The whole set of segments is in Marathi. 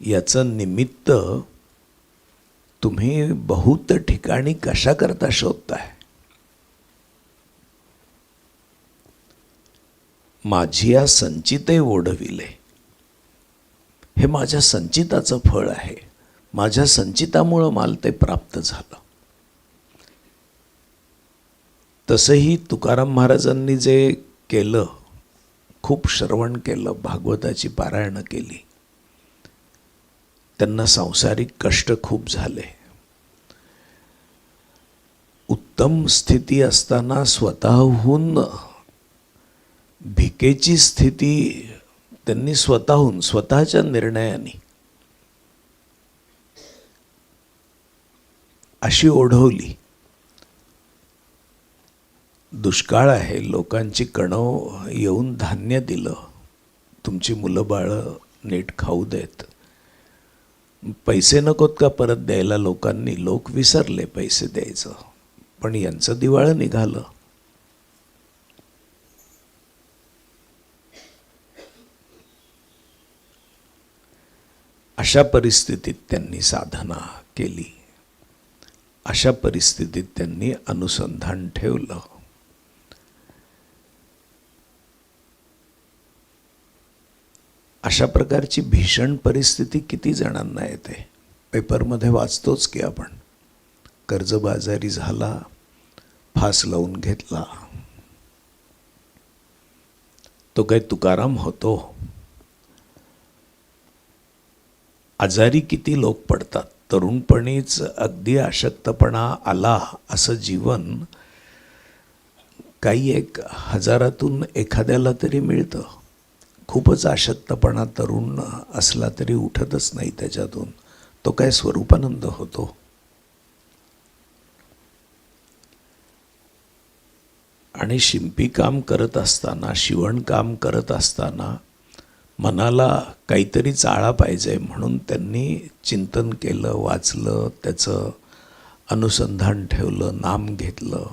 याचं निमित्त तुम्ही बहुत ठिकाणी कशा करता शोधताय? माझी या संचिते ओढविले. हे माझ्या संचिताचं फळ आहे. माझ्या संचितामुळं मला ते प्राप्त झालं. तसंही तुकाराम महाराजांनी जे केलं खूप श्रवण केलं भागवताची पारायणं केली त्यांना सांसारिक कष्ट खूप झाले. उत्तम स्थिती असताना स्वतःहून भिकेची स्थिती त्यांनी स्वतःहून स्वतःच्या निर्णयाने. अशी ओढवली. दुष्काळ आहे लोकांची कणव येऊन धान्य दिलं. तुमची मुलं बाळं नीट खाऊ देत. पैसे नकोत का परत द्यायला लोकांनी? लोक विसरले पैसे द्यायचं. पण यांचं दिवाळं निघालं. अशा परिस्थितीत त्यांनी साधना केली. अशा परिस्थितीत त्यांनी अनुसंधान ठेवलं. अशा प्रकारची भीषण परिस्थिती किती जणांना येते? पेपरमध्ये वाचतोच की आपण. कर्जबाजारी झाला फास लावून घेतला. तो काही तुकाराम होतो? आजारी किती लोक पडतात? तरुणपणीच अगदी अशक्तपणा आला असं जीवन काही एक हजारातून एखाद्याला तरी मिळतं. खूपच अशक्तपणा तरुण असला तरी उठतच नाही त्याच्यातून. तो काय स्वरूपानंद होतो? आणि शिंपीकाम करत असताना शिवणकाम करत असताना मनाला काहीतरी चाळा पाहिजे म्हणून त्यांनी चिंतन केलं वाचलं त्याचं अनुसंधान ठेवलं नाम घेतलं.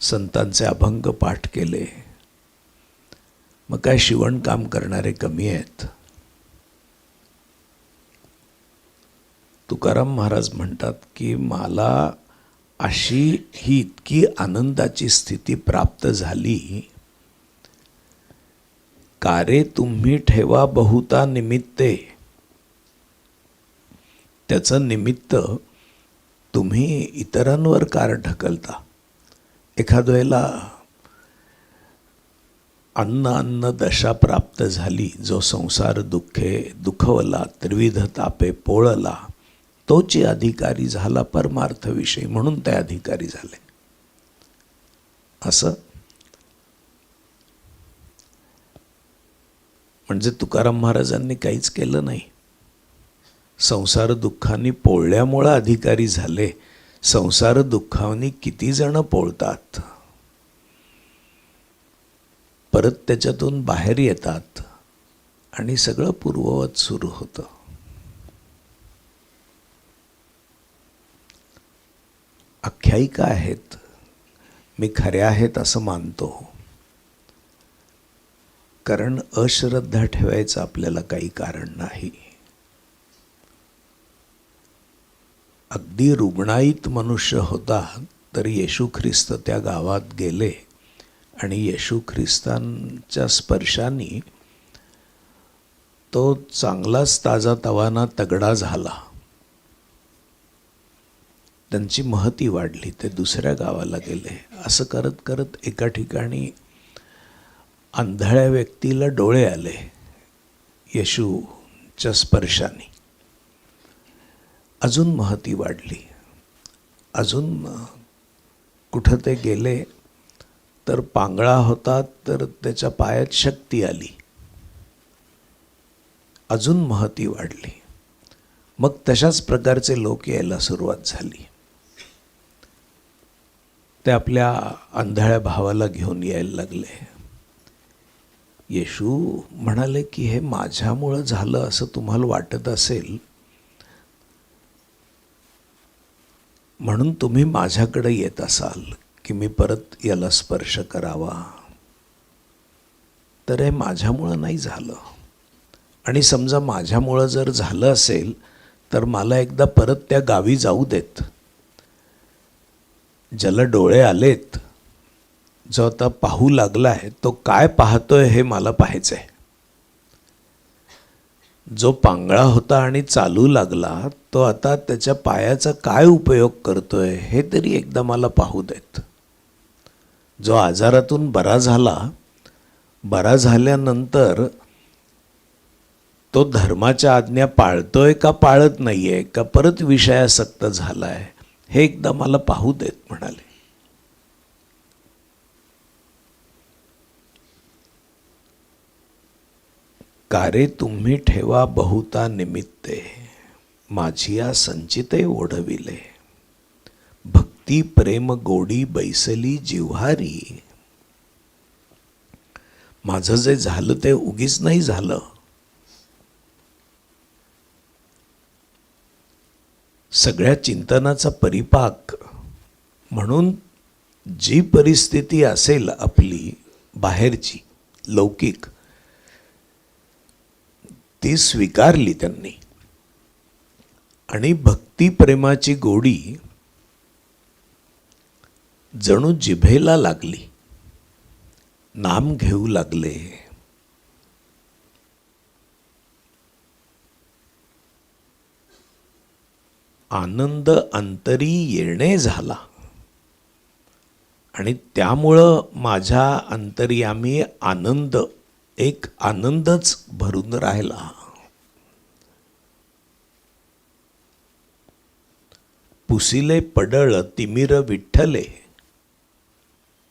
संतांचे अभंग पाठ केले. मग काय शिवणकाम करणारे कमी आहेत. तुकाराम महाराज म्हणतात की मला अशी ही इतकी आनंदाची स्थिती प्राप्त झाली. कारे तुम्ही ठेवा बहुता निमित्ते. त्याचं निमित्त तुम्ही इतरांवर कार ढकलता. एखाद वेळेला अन्न अन्न दशा प्राप्त झाली जो संसार दुःखे दुखवला त्रिविध तापे पोळला तोची अधिकारी झाला परमार्थविषयी म्हणून ते अधिकारी झाले. असं? म्हणजे तुकाराम महाराजांनी काहीच केलं नाही. संसार दुःखाने पोळल्यामुळं अधिकारी झाले संसार दुःखावनी किती जण पोळतात. परत त्याच्यातून बाहेर येतात आणि सगळं पूर्ववत सुरू होतं. आख्यायिका आहेत. मी खऱ्या आहेत असं मानतो. कारण अश्रद्धा ठेवायचं आपल्याला काही कारण नाही. अगदी रुग्णाईत मनुष्य होता तर येशू ख्रिस्त त्या गावात गेले आणि येशू ख्रिस्तांच्या स्पर्शाने तो चांगलाच ताजा तवाना तगडा झाला. त्यांची महती वाढली ते दुसऱ्या गावाला गेले. असं करत करत एका ठिकाणी आंधळ्या व्यक्तीला डोळे आले येशूच्या स्पर्शाने. अजून महती वाढली. अजून कुठं ते गेले तर पांगळा होता तर त्याच्या पायात शक्ती आली. अजून महती वाढली. मग तशाच प्रकारचे लोक यायला सुरुवात झाली. ते आपल्या आंधळ्या भावाला घेऊन यायला लागले. येशू म्हणाले की हे माझ्यामुळं झालं असं तुम्हाला वाटत असेल म्हणून तुम्ही माझ्याकडे येत असाल की मी परत याला स्पर्श करावा. तर हे माझ्यामुळं नाही झालं. आणि समजा माझ्यामुळं जर झालं असेल तर मला एकदा परत त्या गावी जाऊ देत. ज्याला डोळे आलेत जो आता पाहू लागला आहे तो काय पाहतोय हे मला पाहायचं आहे जो पांगळा होता आणि चालू लागला तो आता त्याच्या पायाचा काय उपयोग करतोय हे तरी एकदा मला पाहू देत. जो आजारातून बरा झाला बरा झाल्यानंतर तो धर्माच्या आज्ञा पाळतोय का पाळत नाहीये का परत विषयासक्त झालाय हे एकदा मला पाहू देत म्हणाले. कारे तुम्ही ठेवा बहुता निमित्ते. माझिया संचिते ओढविले. भक्ती प्रेम गोडी बैसली जिव्हारी. माझं जे झालं ते उगीच नाही झालं. सगळ्या चिंतनाचा परिपाक. म्हणून जी परिस्थिती असेल आपली बाहेरची लौकिक ती स्वीकारली त्यांनी. आणि भक्तिप्रेमाची गोडी जणू जिभेला लागली. नाम घेऊ लागले. आनंद अंतरी येणे झाला. आणि त्यामुळं माझ्या अंतर्यामी आनंद एक आनंदच भरून राहिला. पुसिले पडळ तिमिर विठ्ठले.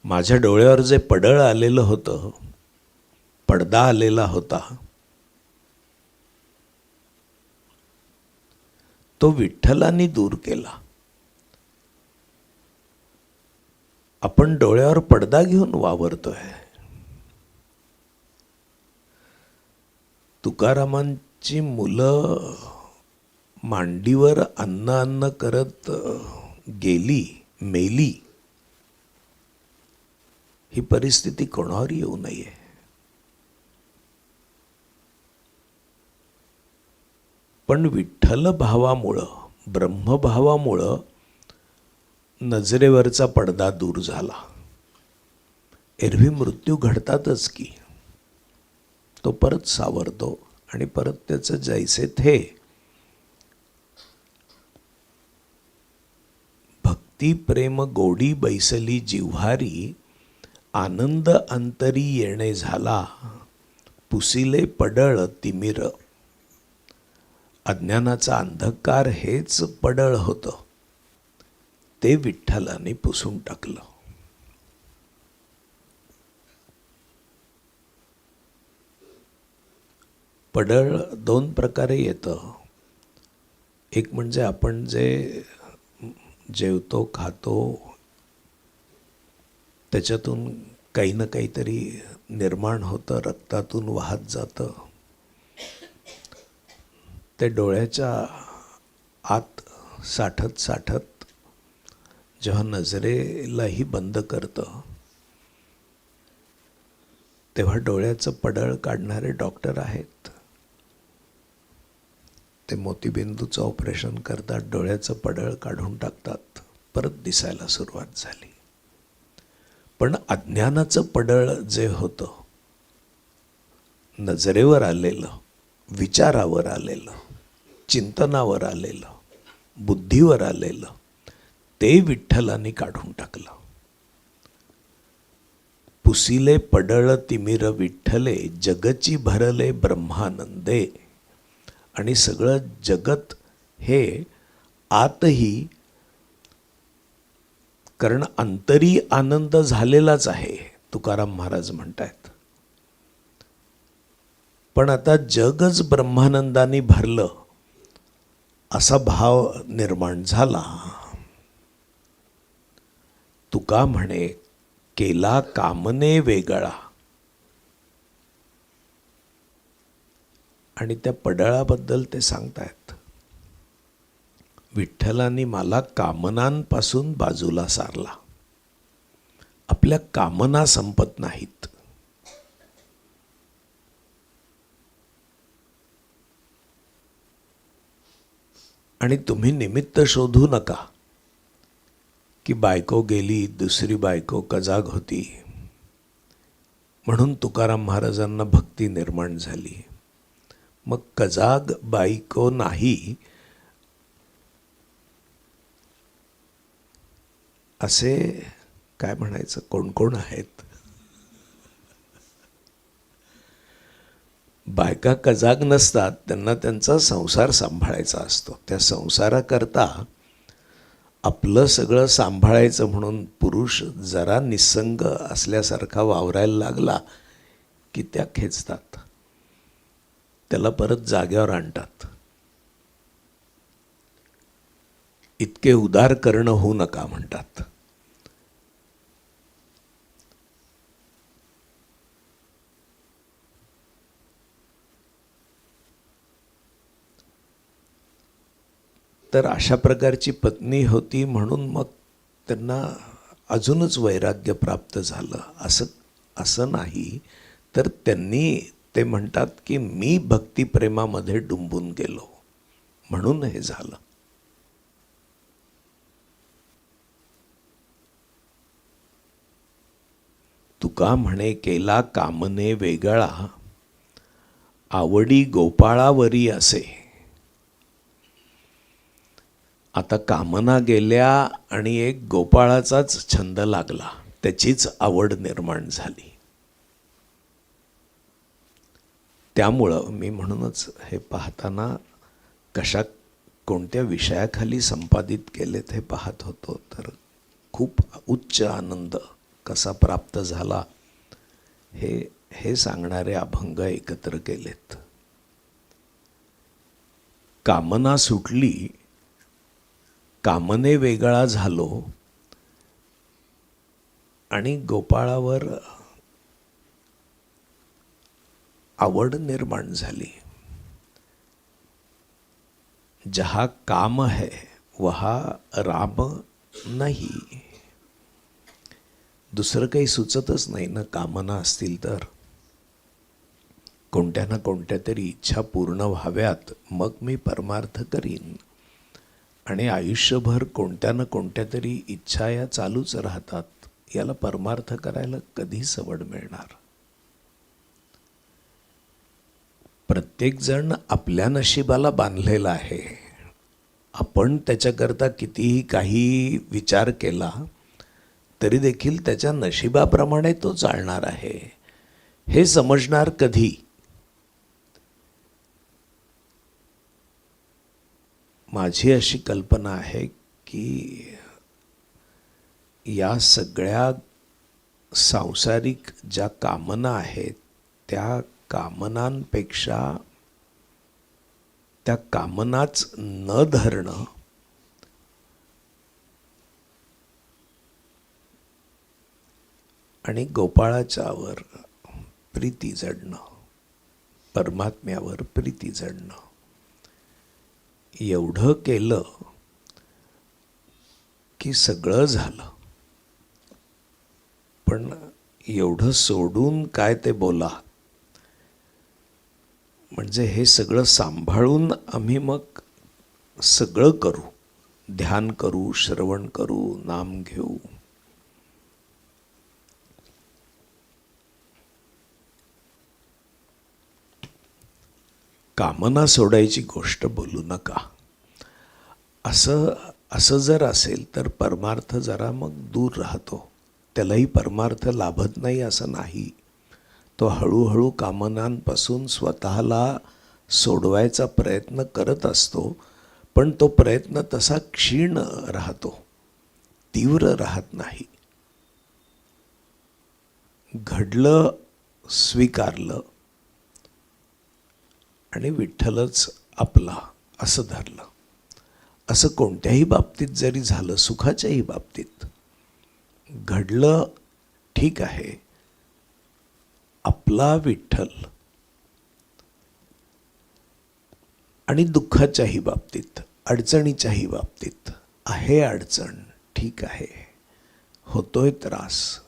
माझ्या डोळ्यावर जे पडळ आलेलं होतं पडदा आलेला होता तो विठ्ठलाने दूर केला. आपण डोळ्यावर पडदा घेऊन वावरतोय. तुकारामांची मुलं मांडीवर अन्न अन्न करत गेली मेली ही परिस्थिती कोणावर येऊ नये? पण विठ्ठल भावामुळं ब्रह्मभावामुळं नजरेवरचा पडदा दूर झाला. एरवी मृत्यू घडतातच की. तो परत सावरतो आणि परत त्याचं जैसे थे. भक्ती प्रेम गोडी बैसली जिव्हारी आनंद अंतरी येणे झाला. पुसिले पडळ तिमिर. अज्ञानाचा अंधकार हेच पडळ होतं. ते विठ्ठलाने पुसून टाकलं. पडळ दोन प्रकारे येतं. एक म्हणजे आपण जे जेवतो खातो त्याच्यातून काही ना काहीतरी निर्माण होतं रक्तातून वाहत जातं. ते डोळ्याच्या आत साठत साठत जेव्हा नजरेलाही बंद करतं तेव्हा डोळ्याचं पडळ काढणारे डॉक्टर आहेत. ते मोतीबिंदूचं ऑपरेशन करतात डोळ्याचं पडळ काढून टाकतात. परत दिसायला सुरुवात झाली. पण अज्ञानाचं पडळ जे होतं नजरेवर आलेलं विचारावर आलेलं चिंतनावर आलेलं बुद्धीवर आलेलं ते विठ्ठलाने काढून टाकलं. पुसिले पडळ तिमिर विठ्ठले जगची भरले ब्रह्मानंदे आणि सगळं जगत हे आतही कारण अंतरी आनंद झालेलाच आहे तुकाराम महाराज म्हणतायत. पण आता जगच ब्रह्मानंदाने भरलं असा भाव निर्माण झाला. तुका म्हणे केला कामने वेगळा. आणि त्या पडळाबद्दल ते सांगतायत. विठ्ठलाने मला कामनांपासून बाजूला सारला. आपल्या कामना संपत नाहीत. आणि तुम्ही निमित्त शोधू नका की बायको गेली दुसरी बायको कजाग होती म्हणून तुकाराम महाराजांना भक्ती निर्माण झाली. मग कजाग बायको नाही असे काय म्हणायचं? कोण कोण आहेत? बायका कजाग नसतात त्यांना त्यांचा संसार सांभाळायचा असतो. त्या संसाराकरता आपलं सगळं सांभाळायचं म्हणून पुरुष जरा निसंग असल्यासारखा वावरायला लागला की त्या खेचतात. त्याला परत जाग्यावर आणतात. इतके उदार करणं होऊ नका म्हणतात. तर अशा प्रकारची पत्नी होती म्हणून मग त्यांना अजूनच वैराग्य प्राप्त झालं. असं असं नाही तर त्यांनी ते म्हणतात की मी भक्तिप्रेमामध्ये डुंबून गेलो. म्हणून हे झालं. तुका म्हणे केला कामने वेगळा आवडी गोपाळावरी असे. आता कामना गेल्या आणि एक गोपाळाचाच छंद लागला. त्याचीच आवड निर्माण झाली. त्यामुळं मी म्हणूनच हे पाहताना कशा कोणत्या विषयाखाली संपादित केलेत हे पाहत होतो तर खूप उच्च आनंद कसा प्राप्त झाला हे हे सांगणारे अभंग एकत्र केलेत. कामना सुटली कामने वेगळा झालो आणि गोपाळावर आवड निर्माण झाली. जहा काम है वहा राम नाही. दुसरं काही सुचतच नाही ना कामना असतील तर. कोणत्या ना कोणत्या तरी इच्छा पूर्ण व्हाव्यात मग मी परमार्थ करीन. आणि आयुष्यभर कोणत्या ना कोणत्या तरी इच्छा या चालूच राहतात याला परमार्थ करायला कधी सवड मिळणार. प्रत्येकजण आपल्या नशिबाला बांधलेला आहे. आपण त्याच्याकरता कितीही काही विचार केला तरी देखील त्याच्या नशिबाप्रमाणे तो चालणार आहे. हे समजणार कधी? माझी अशी कल्पना आहे की या सगळ्या सांसारिक ज्या कामना आहेत त्या कामनांपेक्षा त्या कामनाच न धरणं आणि गोपाळाच्यावर प्रीती जडणं परमात्म्यावर प्रीती जडणं एवढं केलं की सगळं झालं. पण एवढं सोडून काय ते बोला म्हणजे हे सगळं सांभाळून आम्ही मग सगळं करू. ध्यान करू श्रवण करू नाम घेऊ. कामना सोडायची गोष्ट बोलू नका. असं असं जर असेल तर परमार्थ जरा मग दूर राहतो. त्यालाही परमार्थ लाभत नाही असं नाही. तो हळूहळू कामनांपासून स्वतःला सोडवायचा प्रयत्न करत असतो पण तो प्रयत्न तसा क्षीण राहतो तीव्र राहत नाही. घडलं स्वीकारलं आणि विठ्ठलच आपला असं धरलं. असं कोणत्याही बाबतीत जरी झालं सुखाच्याही बाबतीत घडलं ठीक आहे. आपला विठ्ठल आणि दुःखाच्याही बाबतीत अडचणीच्याही बाबतीत आहे अडचण ठीक आहे. होतोय त्रास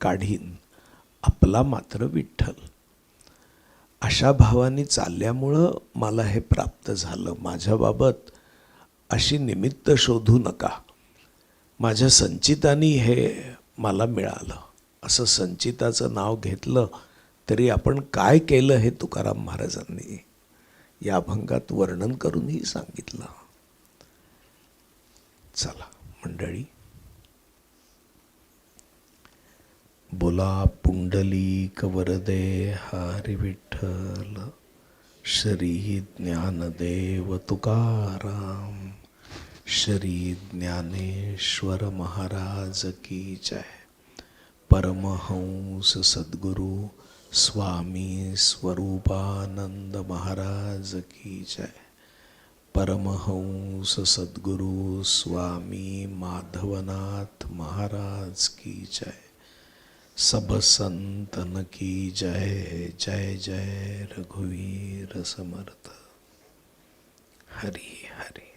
काढीन आपला मात्र विठ्ठल. अशा भावाने चालल्यामुळं मला हे प्राप्त झालं. माझ्याबाबत अशी निमित्त शोधू नका. माझ्या संचितानी हे मला मिळालं. असं संचिताचं नाव घेतलं. तरी आपण काय केलं हे तुकाराम महाराजांनी? या अभंगात वर्णन करूनही सांगितलं. चला मंडळी. बोला पुंडलीक वरदे हरी विठ्ठल श्री ज्ञानदेव तुकाराम श्री ज्ञानेश्वर महाराज की जय. परमहंस सद्गुरू स्वामी स्वरूपानंद महाराज की जय परमहंस सद्गुरु स्वामी माधवनाथ महाराज की जय सब संतन की जय जय जय रघुवीर समर्थ हरि हरि